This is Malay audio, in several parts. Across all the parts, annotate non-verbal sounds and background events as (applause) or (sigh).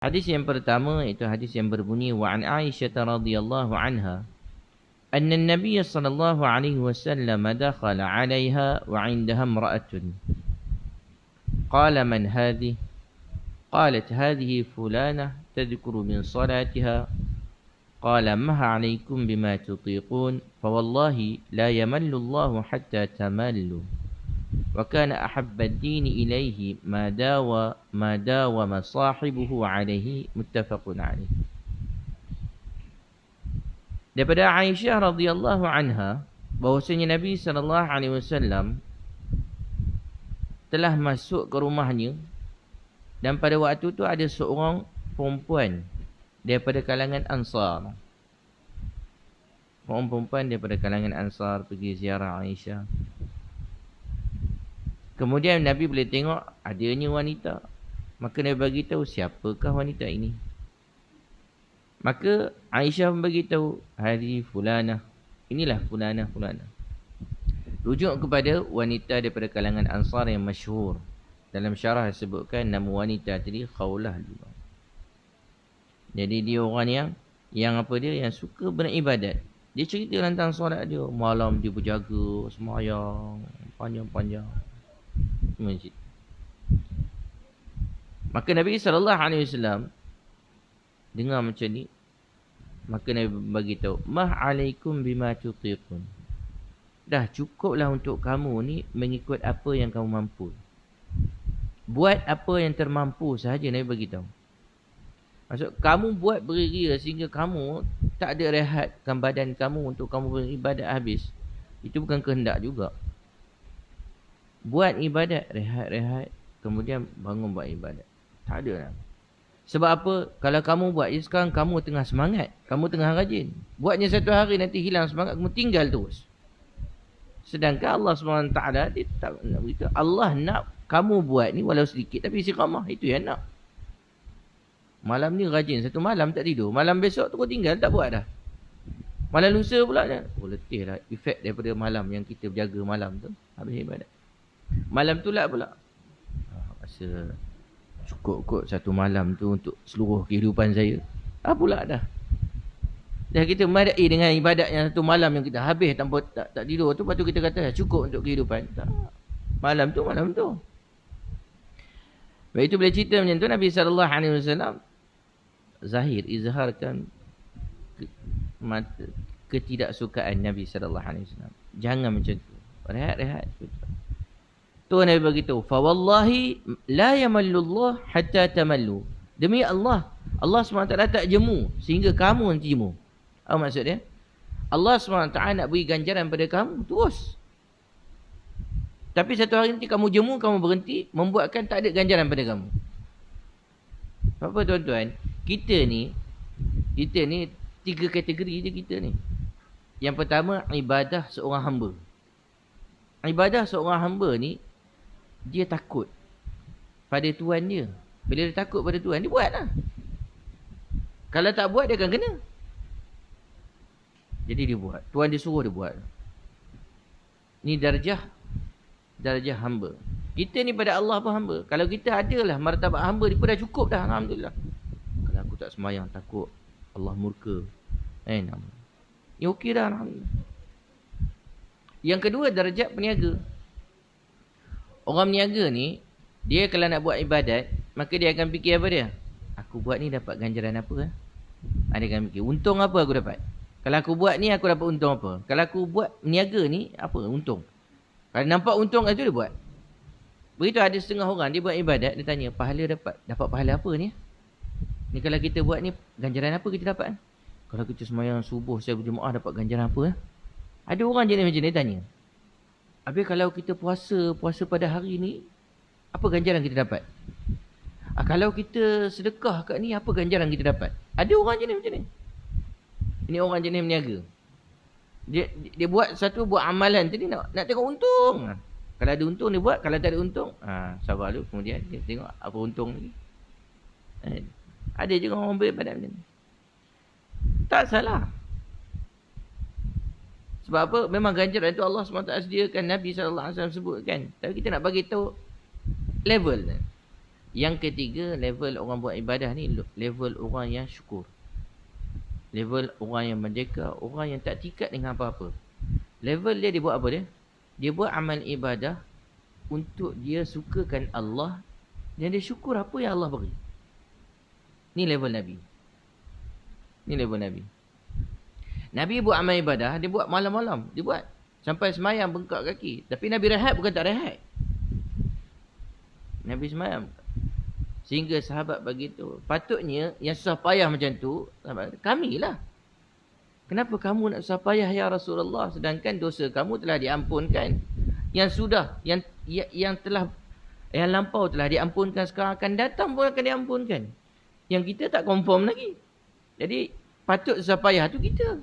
Hadis yang pertama itu hadis yang berbunyi wa an Aisyah radhiyallahu anha anna an-nabiy sallallahu alaihi wasallam dakhala 'alayha wa 'indaha imra'atun qala man hadhihi قالت هذه فلانة تذكر من صلاتها قال ما عليكم بما تطيقون فوالله لا يمل الله حتى تملوا وكان أحب الدين إليه ما داوى ما داوم صاحبه alayhi muttafaqun alayh Daripada Aisyah radhiyallahu anha bahwasanya Nabi sallallahu alaihi wasallam telah masuk ke rumahnya dan pada waktu itu ada seorang perempuan daripada kalangan Ansar. Perempuan daripada kalangan Ansar pergi ziarah Aisyah. Kemudian Nabi boleh tengok adanya wanita. Maka Nabi bagi tahu siapakah wanita ini. Maka Aisyah bagi tahu hari fulana. Inilah fulana fulana. Rujuk kepada wanita daripada kalangan Ansar yang masyhur. Dalam syarah disebutkan nama wanita tadi Khawlah juga. Jadi dia orang yang yang apa dia yang suka beribadat. Dia cerita tentang solat dia, malam dia berjaga, semayang, panjang-panjang. Masjid. Maka Nabi sallallahu alaihi wasallam dengar macam ni, maka Nabi bagi tahu, "Mah alaikum bima tutiqun." Dah cukuplah untuk kamu ni mengikut apa yang kamu mampu. Buat apa yang termampu sahaja Nabi bagi tahu. Maksud kamu buat beria sehingga kamu tak ada rehatkan badan kamu untuk kamu beribadat habis. Itu bukan kehendak juga. Buat ibadat, rehat-rehat, kemudian bangun buat ibadat. Tak ada lah. Sebab apa? Kalau kamu buat je sekarang, kamu tengah semangat. Kamu tengah rajin. Buatnya satu hari nanti hilang semangat, kamu tinggal terus. Sedangkan Allah SWT, dia tak nak beritahu. Allah nak kamu buat ni walau sedikit tapi istiqamah itu yang nak. Malam ni rajin satu malam tak tidur. Malam besok tu kau tinggal tak buat dah. Malam lusa pula dah. Oh letih lah efek daripada malam yang kita berjaga malam tu. Habis ibadat. Malam tu lah pula. Ah, rasa cukup kot satu malam tu untuk seluruh kehidupan saya. Ah pula dah. Dah kita madai dengan ibadat yang satu malam yang kita habis tanpa tak, tak tidur tu. Lepas tu kita kata cukup untuk kehidupan. Tak. Malam tu malam tu. Baik itu boleh cerita macam tu Nabi wasallam zahir izharkan ke, mata, ketidaksukaan Nabi wasallam. Jangan macam tu. Rehat-rehat. Tu Nabi bagi tahu, "Fa wallahi la yamallu Allah hatta tamallu." Demi Allah, Allah SWT tak jemu sehingga kamu nanti jemu. Apa maksud dia? Allah SWT nak beri ganjaran pada kamu terus. Tapi satu hari nanti kamu jemu, kamu berhenti, membuatkan tak ada ganjaran pada kamu. Apa tuan-tuan? Kita ni, kita ni tiga kategori je kita ni. Yang pertama, ibadah seorang hamba. Ibadah seorang hamba ni, dia takut pada Tuhan dia. Bila dia takut pada Tuhan, dia buatlah. Kalau tak buat, dia akan kena. Jadi dia buat. Tuhan dia suruh dia buat. Ni darjah darjah hamba. Kita ni pada Allah pun hamba. Kalau kita adalah martabat hamba ni pun dah cukup dah. Alhamdulillah. Kalau aku tak semayang takut Allah murka. Eh, nama. Ya okey dah. Alhamdulillah. Yang kedua darjat peniaga. Orang peniaga ni, dia kalau nak buat ibadat, maka dia akan fikir apa dia? Aku buat ni dapat ganjaran apa? Eh? Dia akan fikir, untung apa aku dapat? Kalau aku buat ni, aku dapat untung apa? Kalau aku buat niaga ni, apa untung? Kalau nampak untung itu dia buat. Begitu ada setengah orang dia buat ibadat dia tanya pahala dapat dapat pahala apa ni? Ni kalau kita buat ni ganjaran apa kita dapat? Kalau kita semayang subuh saya berjemaah dapat ganjaran apa? Eh? Ada orang jenis macam ni tanya. Habis kalau kita puasa puasa pada hari ni apa ganjaran kita dapat? Ah, kalau kita sedekah kat ni apa ganjaran kita dapat? Ada orang jenis macam ni. Ini orang jenis meniaga. Dia, dia buat satu buat amalan tadi nak nak tengok untung. Ha. Kalau ada untung dia buat, kalau tak ada untung, ha, sabar dulu kemudian dia tengok apa untung lagi. Ha. Ada juga orang beribadat macam ni. Tak salah. Sebab apa? Memang ganjaran itu Allah SWT sediakan Nabi SAW sebutkan. Tapi kita nak bagi tahu level. Yang ketiga, level orang buat ibadah ni level orang yang syukur. Level orang yang merdeka, orang yang tak tikat dengan apa-apa. Level dia dia buat apa dia? Dia buat amal ibadah untuk dia sukakan Allah dan dia syukur apa yang Allah beri. Ni level Nabi. Ni level Nabi. Nabi buat amal ibadah, dia buat malam-malam. Dia buat sampai semayang bengkak kaki. Tapi Nabi rehat bukan tak rehat. Nabi semayang. Sehingga sahabat bagi tu. Patutnya yang susah payah macam tu, kami lah. Kenapa kamu nak susah payah ya Rasulullah sedangkan dosa kamu telah diampunkan? Yang sudah, yang yang, yang telah yang lampau telah diampunkan sekarang akan datang pun akan diampunkan. Yang kita tak confirm lagi. Jadi patut susah payah tu kita.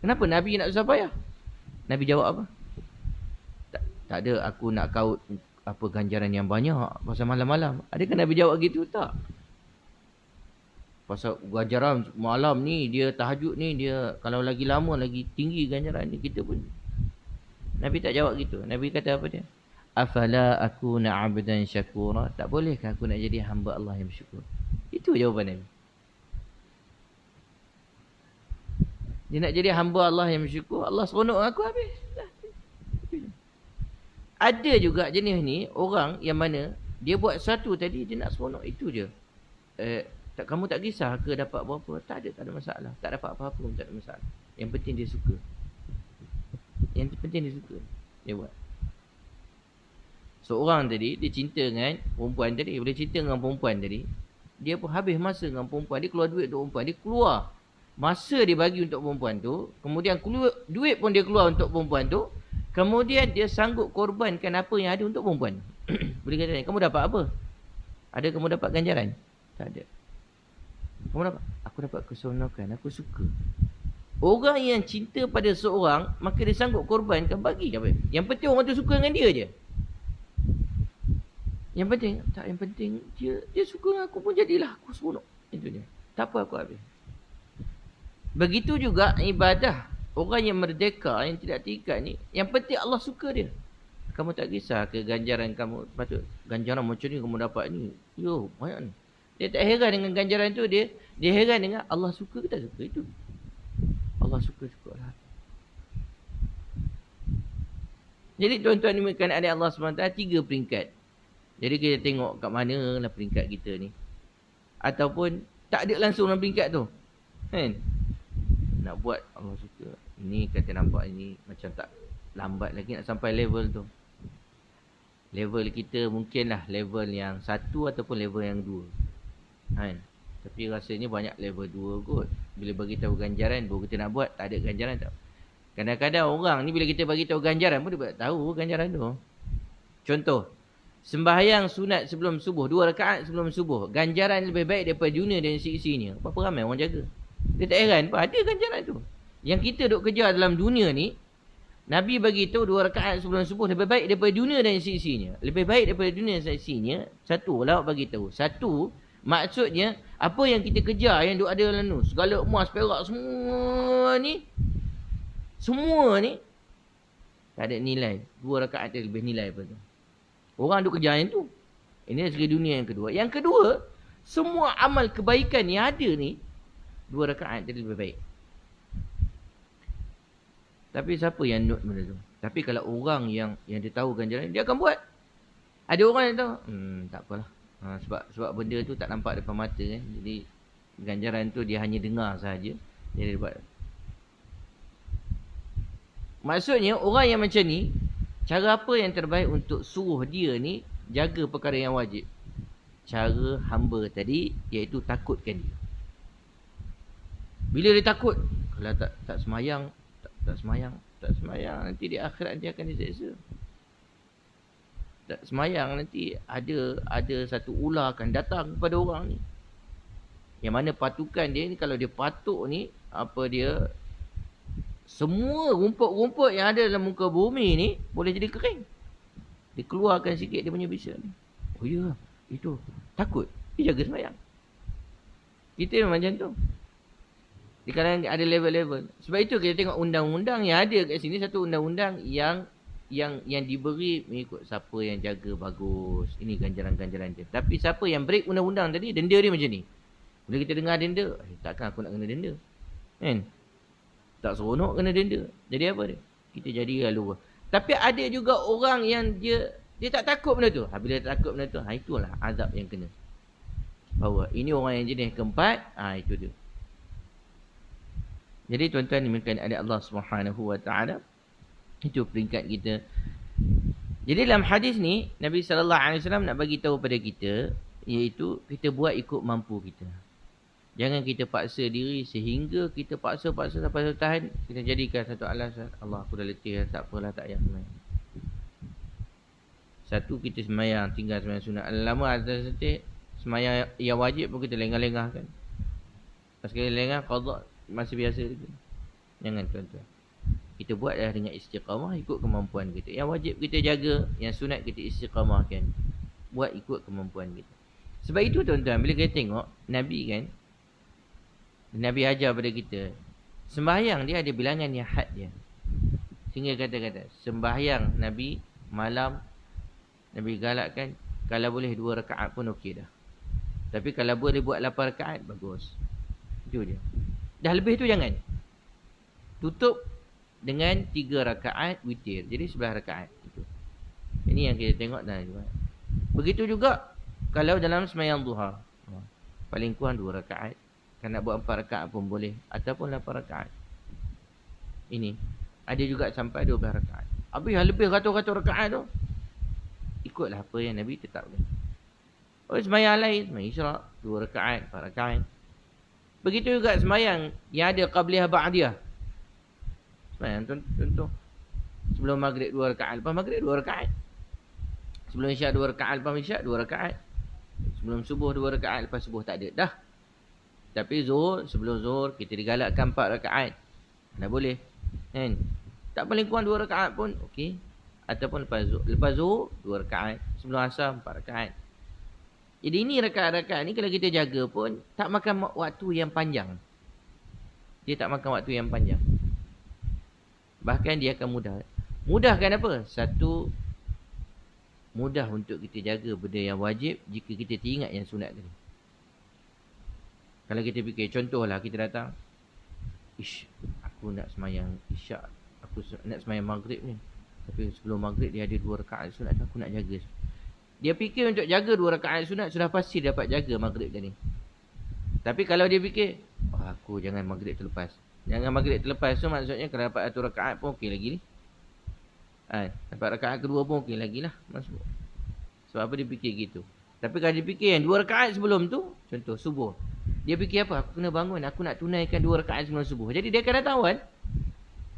Kenapa Nabi nak susah payah? Nabi jawab apa? Tak, tak ada aku nak kaut apa ganjaran yang banyak pasal malam-malam. Adakah Nabi jawab gitu? Tak. Pasal ganjaran malam ni, dia tahajud ni, dia kalau lagi lama, lagi tinggi ganjaran ni, kita pun. Nabi tak jawab gitu. Nabi kata apa dia? Afala aku na'abdan syakura. Tak bolehkah aku nak jadi hamba Allah yang bersyukur? Itu jawapan Nabi. Dia nak jadi hamba Allah yang bersyukur. Allah seronok aku habis. Ada juga jenis ni orang yang mana dia buat satu tadi dia nak seronok itu je. Eh, tak kamu tak kisah ke dapat berapa? Tak ada, tak ada masalah. Tak dapat apa-apa pun tak ada masalah. Yang penting dia suka. Yang penting dia suka. Dia buat. Seorang tadi dia cinta dengan perempuan tadi, boleh cinta dengan perempuan tadi. Dia pun habis masa dengan perempuan, dia keluar duit untuk perempuan, dia keluar masa dia bagi untuk perempuan tu, kemudian keluar duit pun dia keluar untuk perempuan tu, Kemudian dia sanggup korbankan apa yang ada untuk perempuan. (clears throat) Boleh kata, kamu dapat apa? Ada kamu dapat ganjaran? Tak ada. Kamu dapat? Aku dapat keseronokan, aku suka. Orang yang cinta pada seorang, maka dia sanggup korbankan bagi apa? Yang penting orang tu suka dengan dia je. Yang penting, tak yang penting dia dia suka dengan aku pun jadilah aku seronok. Itu dia. Tak apa aku habis. Begitu juga ibadah. Orang yang merdeka yang tidak tingkat ni yang penting Allah suka dia. Kamu tak kisah ke ganjaran kamu patut ganjaran macam ni kamu dapat ni? Yo banyak ni. Dia tak heran dengan ganjaran tu dia dia heran dengan Allah suka ke tak suka itu. Allah suka cukup lah. Jadi tuan-tuan ni ada Allah SWT tiga peringkat. Jadi kita tengok kat mana lah peringkat kita ni. Ataupun tak ada langsung dalam peringkat tu. Kan nak buat Allah suka ini kata nampak ini macam tak lambat lagi nak sampai level tu. Level kita mungkinlah level yang satu ataupun level yang dua. Kan? Tapi rasanya banyak level dua kot. Bila bagi tahu ganjaran baru kita nak buat, tak ada ganjaran tak. Kadang-kadang orang ni bila kita bagi tahu ganjaran pun dia tahu ganjaran tu. Contoh, sembahyang sunat sebelum subuh, dua rakaat sebelum subuh, ganjaran lebih baik daripada dunia dan isi-isinya. Berapa ramai orang jaga? Dia tak heran apa ada ganjaran tu. Yang kita duk kerja dalam dunia ni, Nabi bagi tahu dua rakaat sebelum subuh lebih baik daripada dunia dan isi-isinya. Lebih baik daripada dunia dan isi-isinya. Satu, lah bagi tahu. Satu, maksudnya apa yang kita kejar yang duk ada dalam tu, segala emas, perak semua ni, semua ni tak ada nilai. Dua rakaat dia lebih nilai apa tu. Orang duk kejar yang tu. Ini segi dunia yang kedua. Yang kedua, semua amal kebaikan yang ada ni, dua rakaat dia lebih baik. Tapi siapa yang note benda tu? Tapi kalau orang yang yang dia tahu ganjaran, dia akan buat. Ada orang yang tahu, hmm, tak apalah. Ha, sebab sebab benda tu tak nampak depan mata kan. Jadi ganjaran tu dia hanya dengar saja. Jadi dia buat. Maksudnya orang yang macam ni, cara apa yang terbaik untuk suruh dia ni jaga perkara yang wajib? Cara hamba tadi iaitu takutkan dia. Bila dia takut, kalau tak tak semayang, tak semayang tak semayang nanti di akhirat dia akan diseksa. Tak semayang nanti ada ada satu ular akan datang kepada orang ni. Yang mana patukan dia ni kalau dia patuk ni apa dia semua rumput-rumput yang ada dalam muka bumi ni boleh jadi kering. Dikeluarkan sikit dia punya bisa ni. Oh ya. Itu takut. Dia jaga semayang. Kita memang macam tu di kalangan ada level-level. Sebab itu kita tengok undang-undang yang ada kat sini. Satu undang-undang yang yang yang diberi mengikut siapa yang jaga bagus. Ini ganjaran-ganjaran dia. Tapi siapa yang break undang-undang tadi, denda dia macam ni. Bila kita dengar denda, eh, takkan aku nak kena denda. Kan? Tak seronok kena denda. Jadi apa dia? Kita jadi lalu. Tapi ada juga orang yang dia dia tak takut benda tu. Ha, bila tak takut benda tu, ha, itulah azab yang kena. Bahawa ini orang yang jenis keempat, ha, itu dia. Jadi tuan-tuan diminta ada Allah Subhanahu Wa Taala itu peringkat kita. Jadi dalam hadis ni Nabi sallallahu alaihi wasallam nak bagi tahu pada kita iaitu kita buat ikut mampu kita. Jangan kita paksa diri sehingga kita paksa-paksa sampai satu tahan kita jadikan satu alasan Allah aku dah letih tak apalah tak payah sembahyang. Satu kita sembahyang tinggal sembahyang sunat. Lama ada setik sembahyang yang wajib pun kita lengah-lengah kan. Sekali lengah qada masih biasa lagi. Jangan tuan-tuan. Kita buat dah dengan istiqamah ikut kemampuan kita. Yang wajib kita jaga, yang sunat kita istiqamahkan. Buat ikut kemampuan kita. Sebab itu tuan-tuan, bila kita tengok Nabi kan, Nabi ajar pada kita, sembahyang dia ada bilangan yang had dia. Sehingga kata-kata, sembahyang Nabi malam, Nabi galakkan, kalau boleh dua rakaat pun okey dah. Tapi kalau boleh buat lapan rakaat, bagus. Itu dia. Dah lebih tu jangan. Tutup dengan tiga rakaat witir. Jadi sebelah rakaat. Itu. Ini yang kita tengok dan juga. Begitu juga kalau dalam semayang duha. Paling kurang dua rakaat. Kalau nak buat empat rakaat pun boleh. Ataupun lapan rakaat. Ini. Ada juga sampai dua belas rakaat. Habis yang lebih ratus-ratus rakaat tu. Ikutlah apa yang Nabi tetapkan. Oh semayang lain. Semayang isyarak. Dua rakaat. Empat rakaat. Begitu juga semayang yang ada qabliyah ba'diyah. Semayang contoh. Sebelum maghrib dua rakaat, lepas maghrib dua rakaat. Sebelum isyak dua rakaat, lepas isyak dua rakaat. Sebelum subuh dua rakaat, lepas subuh tak ada. Dah. Tapi zuhur, sebelum zuhur, kita digalakkan empat rakaat. Dah boleh. Kan? Tak paling kurang dua rakaat pun, okey. Ataupun lepas zuhur. Lepas zuhur, dua rakaat. Sebelum asam, empat rakaat. Jadi ini rakaat-rakaat ni kalau kita jaga pun, tak makan waktu yang panjang. Dia tak makan waktu yang panjang. Bahkan dia akan mudah. Mudahkan apa? Satu, mudah untuk kita jaga benda yang wajib jika kita teringat yang sunat tadi. Kalau kita fikir, contohlah kita datang. Ish, aku nak semayang isyak. Aku nak semayang maghrib ni. Tapi sebelum maghrib dia ada dua rakaat sunat. Aku nak jaga. Dia fikir untuk jaga dua rakaat sunat. Sudah pasti dapat jaga maghrib tadi. Tapi kalau dia fikir, oh, aku jangan maghrib terlepas. Jangan maghrib terlepas tu maksudnya kalau dapat satu rakaat pun okey lagi ni. Ha, dapat rakaat kedua pun okey lagi lah. Masuk. Sebab apa dia fikir gitu. Tapi kalau dia fikir yang dua rakaat sebelum tu, contoh subuh. Dia fikir apa? Aku kena bangun, aku nak tunaikan dua rakaat sebelum subuh. Jadi dia akan datang kan?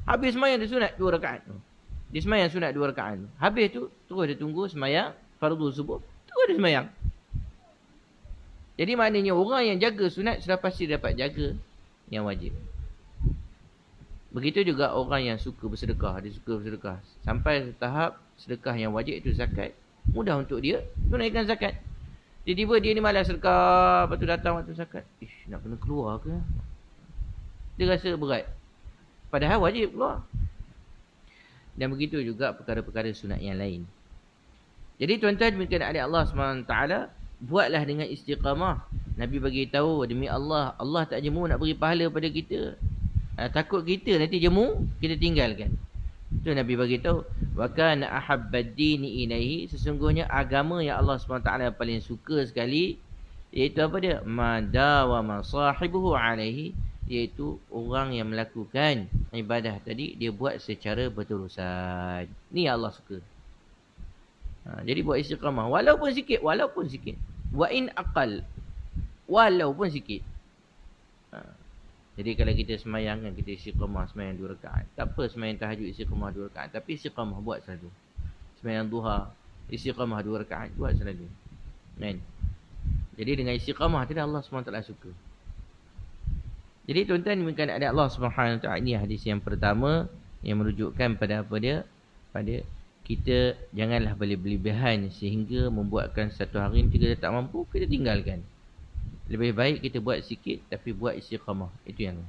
Habis semayang dia sunat dua rakaat. Dia semayang sunat dua rakaat. Habis tu, terus dia tunggu semayang fardu subuh. Terus dia semayang. Jadi maknanya orang yang jaga sunat sudah pasti dapat jaga yang wajib. Begitu juga orang yang suka bersedekah, dia suka bersedekah. Sampai tahap sedekah yang wajib itu zakat, mudah untuk dia tunaikan zakat. Tiba-tiba dia ni malas sedekah, lepas tu datang waktu zakat. Ish, nak kena keluar ke? Dia rasa berat. Padahal wajib keluar. Dan begitu juga perkara-perkara sunat yang lain. Jadi tuan-tuan demikian ada Allah SWT, buatlah dengan istiqamah. Nabi bagi tahu demi Allah, Allah tak jemu nak beri pahala pada kita. Uh, takut kita nanti jemu kita tinggalkan. Tu nabi bagi tahu. Wa kana ahabbad-dini ilaihi sesungguhnya agama yang Allah SWT paling suka sekali iaitu apa dia? Madawa masahibuhu alaihi iaitu orang yang melakukan ibadah tadi dia buat secara berterusan. Ni Allah suka ha, jadi buat istiqamah walaupun sikit walaupun sikit wa in aqal walaupun sikit jadi kalau kita semayang kan kita istiqamah semayang dua rakaat. Tak apa semayang tahajud istiqamah dua rakaat. Tapi istiqamah buat selalu. Semayang duha istiqamah dua rakaat buat selalu. Kan? Jadi dengan istiqamah tidak Allah SWT suka. Jadi tuan-tuan mungkin ada Allah SWT. Ini hadis yang pertama yang merujukkan pada apa dia? Pada kita janganlah berlebihan sehingga membuatkan satu hari ini kita tak mampu, kita tinggalkan. Lebih baik kita buat sikit tapi buat istiqamah. Itu yang